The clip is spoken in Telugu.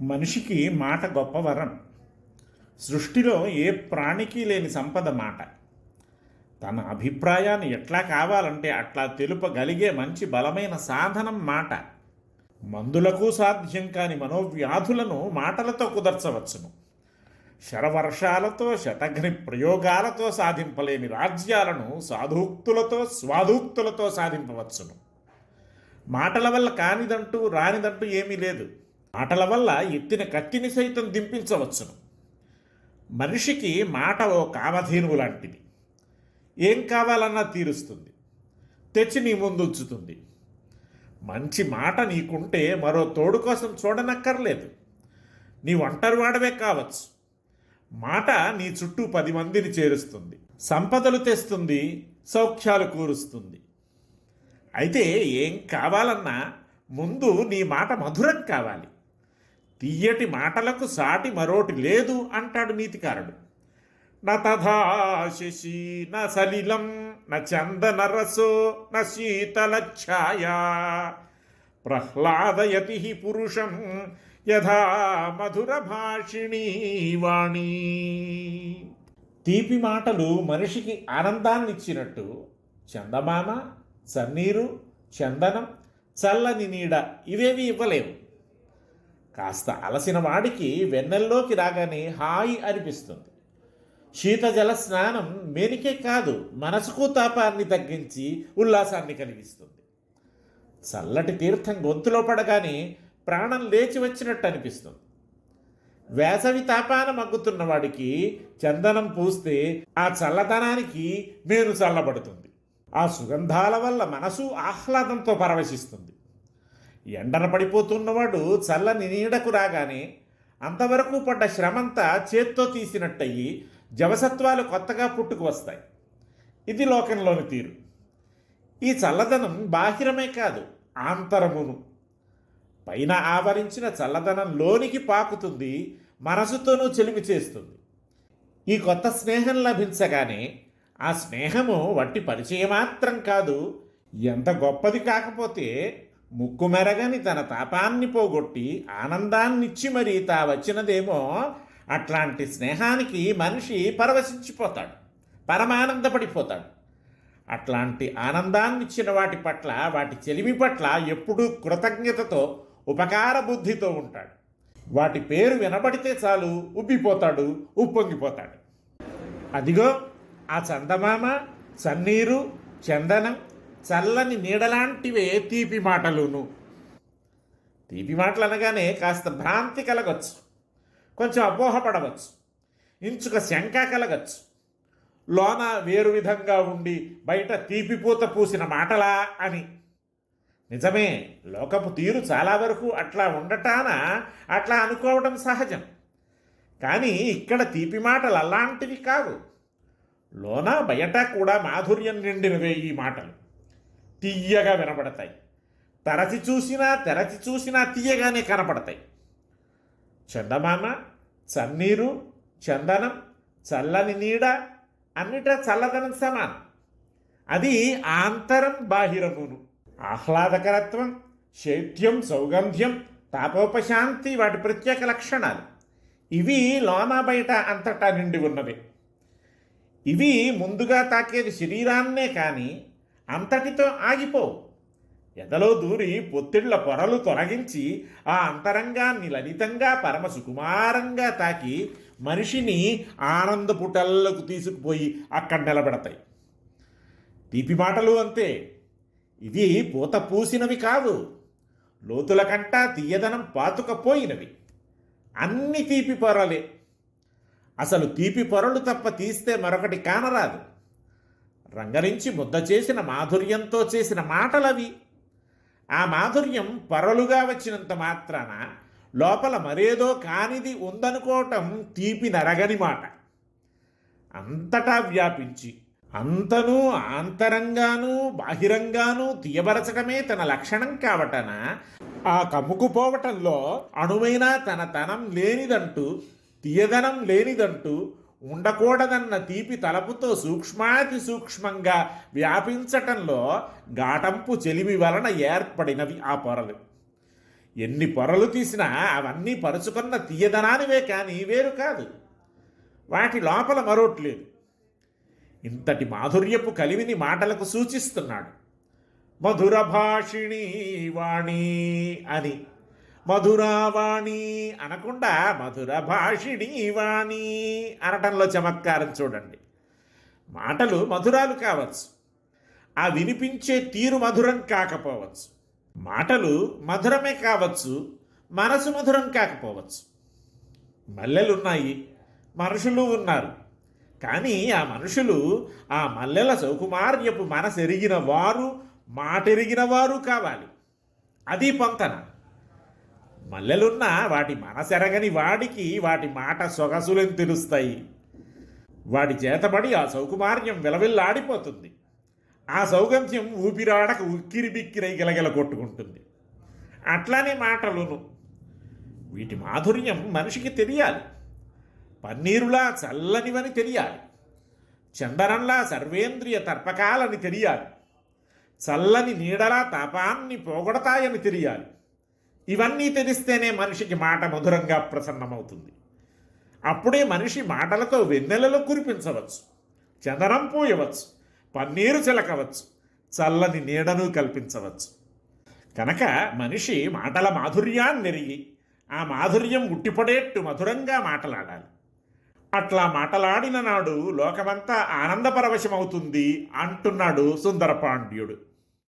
మనిషికి మాట గొప్ప వరం. సృష్టిలో ఏ ప్రాణికి లేని సంపద మాట. తన అభిప్రాయాన్ని ఎట్లా కావాలంటే అట్లా తెలుపగలిగే మంచి బలమైన సాధనం మాట. మందులకు సాధ్యం కాని మనోవ్యాధులను మాటలతో కుదర్చవచ్చును. శరవర్షాలతో శతఘ్ని ప్రయోగాలతో సాధింపలేని రాజ్యాలను సాధూక్తులతో స్వాధూక్తులతో సాధింపవచ్చును. మాటల వల్ల కానిదంటూ రానిదంటూ ఏమీ లేదు. మాటల వల్ల ఎత్తిన కత్తిని సైతం దింపించవచ్చును. మనిషికి మాట ఓ కామధేనువు లాంటిది. ఏం కావాలన్నా తీరుస్తుంది. తెచ్చి నీ ముందు ఉంచుతుంది మంచి మాట నీకుంటే మరో తోడు కోసం చూడనక్కర్లేదు. నీ ఒంటరి వాడవే కావచ్చు. మాట నీ చుట్టూ పది మందిని చేరుస్తుంది. సంపదలు తెస్తుంది సౌఖ్యాలు కూరుస్తుంది. అయితే ఏం కావాలన్నా ముందు నీ మాట మధురం కావాలి. తీయటి మాటలకు సాటి మరోటి లేదు అంటాడు నీతికారుడు. న శశి న సలిలం న చందనరసో న శీతల ఛాయ ప్రహ్లాదయతి పురుషం యథా మధుర భాషిణీ వాణి. తీపి మాటలు మనిషికి ఆనందాన్ని ఇచ్చినట్టు చందమామ సన్నీరు చందనం చల్లని నీడ ఇవేవి ఇవ్వలేవు. కాస్త అలసిన వాడికి వెన్నెల్లోకి రాగానే హాయి అనిపిస్తుంది. శీతజల స్నానం మేనికే కాదు మనసుకు తాపాన్ని తగ్గించి ఉల్లాసాన్ని కలిగిస్తుంది. చల్లటి తీర్థం గొంతులో పడగానే ప్రాణం లేచి వచ్చినట్టు అనిపిస్తుంది. వేసవి తాపాన మగ్గుతున్న వాడికి చందనం పూస్తే ఆ చల్లదనానికి మేలు చల్లబడుతుంది. ఆ సుగంధాల వల్ల మనసు ఆహ్లాదంతో పరవశిస్తుంది. ఎండన పడిపోతున్నవాడు చల్లని నీడకు రాగానే అంతవరకు పడ్డ శ్రమంతా చేత్తో తీసినట్టయి జవసత్వాలు కొత్తగా పుట్టుకు వస్తాయి. ఇది లోకంలోని తీరు. ఈ చల్లదనం బాహిరమే కాదు ఆంతరమును. పైన ఆవరించిన చల్లదనం లోనికి పాకుతుంది మనసుతోనూ చెలిమి చేస్తుంది. ఈ కొత్త స్నేహం లభించగానే ఆ స్నేహము వట్టి పరిచయం మాత్రం కాదు ఎంత గొప్పది కాకపోతే ముక్కు మెరగని తన తాపాన్ని పోగొట్టి ఆనందాన్నిచ్చి మరీ తా వచ్చినదేమో అట్లాంటి స్నేహానికి మనిషి పరవశించిపోతాడు పరమానందపడిపోతాడు. అట్లాంటి ఆనందాన్నిచ్చిన వాటి పట్ల వాటి చెలిమి పట్ల ఎప్పుడూ కృతజ్ఞతతో ఉపకార బుద్ధితో ఉంటాడు. వాటి పేరు వినబడితే చాలు ఉబ్బిపోతాడు ఉప్పొంగిపోతాడు. అదిగో ఆ చందమామ చన్నీరు చందనం చల్లని నీడలాంటివే తీపి మాటలును. తీపి మాటలు అనగానే కాస్త భ్రాంతి కలగచ్చు. కొంచెం అపోహపడవచ్చు. ఇంచుక శంక కలగచ్చు. లోన వేరు విధంగా ఉండి బయట తీపిపూత పూసిన మాటలా అని. నిజమే లోకపు తీరు చాలా వరకు అట్లా ఉండటాన? అట్లా అనుకోవడం సహజం. కానీ ఇక్కడ తీపి మాటలు అలాంటివి కావు. లోన బయట కూడా మాధుర్యం నిండినవే ఈ మాటలు. తీయగా వినపడతాయి. తరచి చూసినా తెరచి చూసినా తీయగానే కనపడతాయి. చందమామ చన్నీరు చందనం చల్లని నీడ అన్నిటా చల్లదనం సమానం. అది ఆంతరం బాహిరమును. ఆహ్లాదకరత్వం శైత్యం సౌగంధ్యం తాపోపశాంతి వాటి ప్రత్యేక లక్షణాలు. ఇవి లోన బయట అంతటా నిండి ఉన్నవి. ఇవి ముందుగా తాకేది శరీరాన్నే కానీ అంతటితో ఆగిపోవు ఎదలో దూరి పొత్తిళ్ళ పొరలు తొలగించి ఆ అంతరంగాన్ని లలితంగా పరమ సుకుమారంగా తాకి మనిషిని ఆనంద పుటల్లకు తీసుకుపోయి అక్కడ నిలబెడతాయి. తీపి మాటలు అంతే. ఇవి పూత పూసినవి కావు. లోతుల కంటా తీయదనం పాతుకపోయినవి. అన్ని తీపి పొరలే. అసలు తీపి పొరలు తప్ప తీస్తే మరొకటి కానరాదు. రంగరించి ముద్ద చేసిన మాధుర్యంతో చేసిన మాటలవి. ఆ మాధుర్యం పొరలుగా వచ్చినంత మాత్రాన లోపల మరేదో కానిది ఉందనుకోవటం తీపి నరగని మాట. అంతటా వ్యాపించి అంతనూ ఆంతరంగానూ బాహిరంగానూ తీయబరచటమే తన లక్షణం కావటన ఆ కమ్ముకుపోవటంలో అణువైనా తన తనం లేనిదంటూ తీయదనం లేనిదంటూ ఉండకూడదన్న తీపి తలపుతో సూక్ష్మాతి సూక్ష్మంగా వ్యాపించటంలో ఘాటంపు చెలిమి వలన ఏర్పడినవి ఆ పొరలు. ఎన్ని పొరలు తీసినా అవన్నీ పరుచుకున్న తీయదనానివే కానీ వేరు కాదు. వాటి లోపల మరోట్లేదు ఇంతటి మాధుర్యపు కలివిని మాటలకు సూచిస్తున్నాడు. మధుర భాషిణి వాణి అని. మధురావాణి అనకుండా మధుర భాషిణి వాణి అనటంలో చమత్కారం చూడండి. మాటలు మధురాలు కావచ్చు. ఆ వినిపించే తీరు మధురం కాకపోవచ్చు. మాటలు మధురమే కావచ్చు. మనసు మధురం కాకపోవచ్చు. మల్లెలున్నాయి. మనుషులు ఉన్నారు. కానీ ఆ మనుషులు ఆ మల్లెల సౌకుమార్యపు మనసెరిగిన వారు మాటెరిగిన వారు కావాలి. అది పొంతన. మల్లెలున్న వాటి మనసెరగని వాడికి వాటి మాట సొగసులని తెలుస్తాయి. వాడి చేతబడి ఆ సౌకుమార్యం విలవిల్లాడిపోతుంది. ఆ సౌగంధ్యం ఊపిరాడక ఉక్కిరి బిక్కిరై గిలగిల కొట్టుకుంటుంది. అట్లానే మాటలును. వీటి మాధుర్యం మనిషికి తెలియాలి. పన్నీరులా చల్లనివని తెలియాలి. చందనంలా సర్వేంద్రియ తర్పకాలని తెలియాలి. చల్లని నీడలా తాపాన్ని పోగొడతాయని తెలియాలి. ఇవన్నీ తెలిస్తేనే మనిషికి మాట మధురంగా ప్రసన్నమవుతుంది. అప్పుడే మనిషి మాటలతో వెన్నెలలో కురిపించవచ్చు చందనం పూయవచ్చు పన్నీరు చిలకవచ్చు చల్లని నీడను కల్పించవచ్చు. కనుక మనిషి మాటల మాధుర్యాన్ని నెరిగి ఆ మాధుర్యం ఉట్టిపడేట్టు మధురంగా మాటలాడాలి. అట్లా మాటలాడిన నాడు లోకమంతా ఆనందపరవశమవుతుంది అంటున్నాడు సుందరపాండ్యుడు.